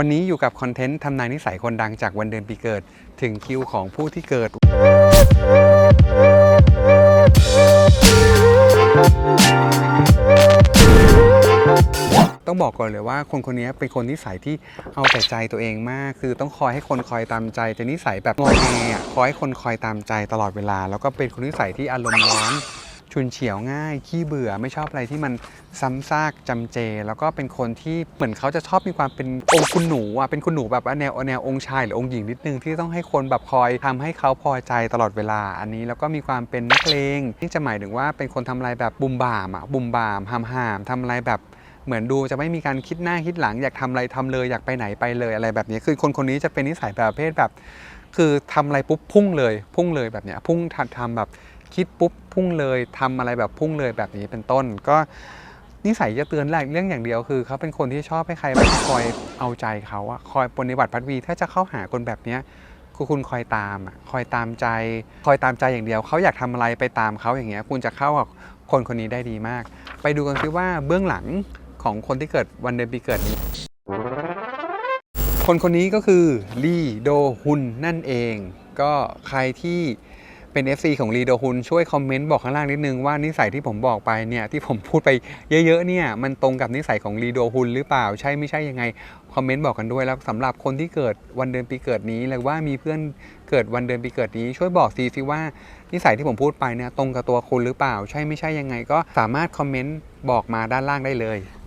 วันนี้อยู่กับคอนเทนต์ทำนายนิสัยคนดังจากวันเดือนปีเกิด ถึงคิวของผู้ที่เกิด ต้องบอกก่อนเลยว่าคนคนนี้เป็นคนนิสัยที่เอาแต่ใจตัวเองมาก คือต้องคอยให้คนคอยตามใจจะนิสัยแบบงอแงอะคอยให้คนคอยตามใจตลอดเวลา แล้วก็เป็นคนนิสัยที่อารมณ์ร้อน ชุนเฉียวง่าย ขี้เบื่อไม่ชอบอะไรที่มันซ้ำซากจำเจ แล้วก็เป็นคนที่เหมือนเขาจะชอบมีความเป็นองค์คุณหนูอะเป็นคุณหนูแบบแนวแนวองค์ชายหรือองค์หญิงนิดนึงที่ต้องให้คนแบบคอยทำให้เขาพอใจตลอดเวลาอันนี้ แล้วก็มีความเป็นนักเลงที่จะหมายถึงว่าเป็นคนทำอะไรแบบบุมบามอะบุมบามหามหามทำอะไรแบบเหมือนดูจะไม่มีการคิดหน้าคิดหลังอยากทำอะไรทำเลยอยากไปไหนไปเลยอะไรแบบนี้คือคนคนนี้จะเป็นนิสัยแบบประเภทแบบ คือทำอะไรปุ๊บพุ่งเลย พุ่งเลยแบบเนี้ยพุ่งทำทำแบบ คิดปุ๊บพุ่งเลยทำอะไรแบบพุ่งเลยแบบนี้เป็นต้น ก็นิสัยจะเตือนแรกเรื่องอย่างเดียวคือเขาเป็นคนที่ชอบให้ใครแบบคอยเอาใจเขาอะคอยปฏิบัติพัดวีถ้าจะเข้าหาคนแบบเนี้ยคือคุณคอยตามอะคอยตามใจ คอยตามใจอย่างเดียวเขาอยากทำอะไรไปตามเขาอย่างเงี้ยคุณจะเข้ากับคนคนนี้ได้ดีมาก ไปดูกันซิว่าเบื้องหลังของคนที่เกิดวันเดือนปีเกิดนี้ คนคนนี้ก็คือลีโดฮุนนั่นเอง ก็ใครที่ เป็น FC ของลีโดฮุนช่วยคอมเมนต์บอกข้างล่างนิดนึงว่านิสัยที่ผมบอกไปเนี่ยที่ผมพูดไปเยอะๆเนี่ยมันตรงกับนิสัยของลีโดฮุนหรือเปล่าใช่ไม่ใช่ยังไงคอมเมนต์บอกกันด้วยแล้วสำหรับคนที่เกิดวันเดือนปีเกิดนี้หรือว่ามีเพื่อนเกิดวันเดือนปีเกิดนี้ ช่วยบอกซีซิว่านิสัยที่ผมพูดไปเนี่ยตรงกับตัวคุณหรือเปล่า ใช่ไม่ใช่ยังไง ก็สามารถคอมเมนต์บอกมาด้านล่างได้เลย